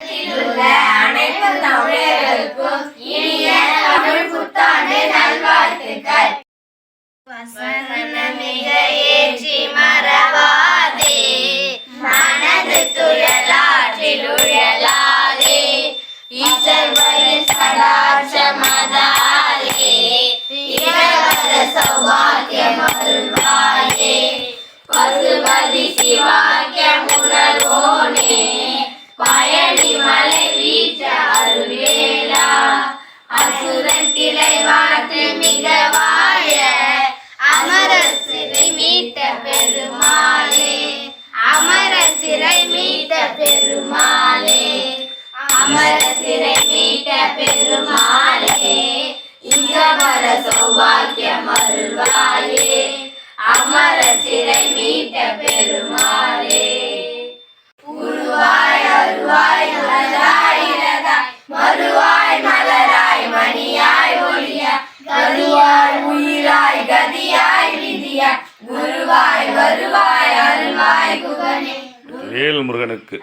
உள்ள அனைத்து தமிழர்களுக்கும் இனிய தமிழ் புத்தாண்டு நல்வாழ்த்துக்கள். வீச்ச அருள்வேலா அசுரன் கிளை வாட்டு மிக வாய அமர சிறை மீட்ட பெருமாளே. அமர சிறை மீட்ட பெருமாளே. அமர சிறை மீட்ட பெருமாளே. இங்கமர சௌபாக்கியம் அருள்வாயே. அமர சிறை மீட்ட உயிராய் கதியாய் விதியாய் குருவாய் வருவாய் அருள்வாய் குகனே வேல் முருகனுக்கு.